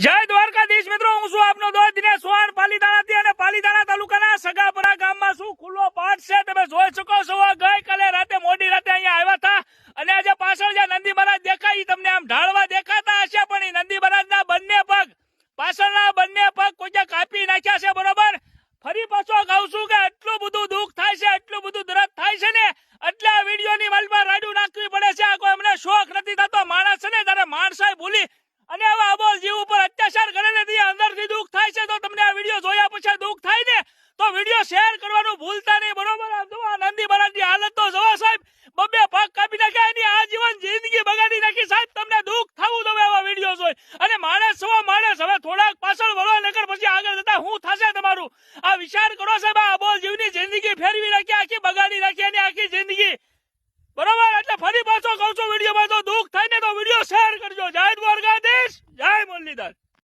જય દ્વારકાધીશ મિત્રો, હું છું આપનો દોસ્ત દિનેશ ચૌહાણ પાલીતાણાથી અને પાલીતાણા તાલુકાના સગાપરા ગામમાં શું ખુલ્લો પાઠ છે, તમે જોઈ શકો છો. ગઈકાલે રાતે, મોડી રાતે અહીંયા આવ્યા હતા. અને આજે પાછળ જે નંદી મહારાજ દેખાય એ તમને આમ ઢાળવા દેખાતા હશે, પણ એ નંદી મહારાજના બંને પગ, પાછળના બંને પગ કોઈ કાપી નાખ્યા છે, બરોબર? ફરી પાછો કહું છું કે એટલું બધું દુઃખ થાય છે એટલું બધું દર્દ થાય છે ને, એટલે આ વિડીયોની વાલમાં રાડું નાખવી પડે છે. આ કોઈ અમને શોખ નથી થતો. માણસ છે ને તારે માણસાઈ ભૂલી, અને હવે અબોલ જીવ ઉપર અત્યાચાર કરે ને તે અંદરથી દુઃખ થાય છે તો તમને આ વીડિયો જોયા પછી દુઃખ થાય ને તો વીડિયો શેર કરવાનું ભૂલતા નહીં બરોબર આ જુઓ આ નંદી મહારાજની હાલત તો જોવો બબ્બે પગ કાપી નાખ્યા, એની આજીવન જિંદગી બગાડી નાખી. સાહેબ, તમને દુઃખ થવું તમે આવા વીડિયો જોઈ. અને માણસ છો, માણસ. હવે થોડાક પાછળ વળો, નકર પછી આગળ જતા હું થશે તમારું? આ વિચાર કરો સાહેબ, આ બોલ જીવની જિંદગી ફેરવી નાખી, આખી બગાડી નાખી, એની આખી જિંદગી. બરોબર? એટલે ફરી પાછો કહું છું, વિડીયોમાં તો દુઃખ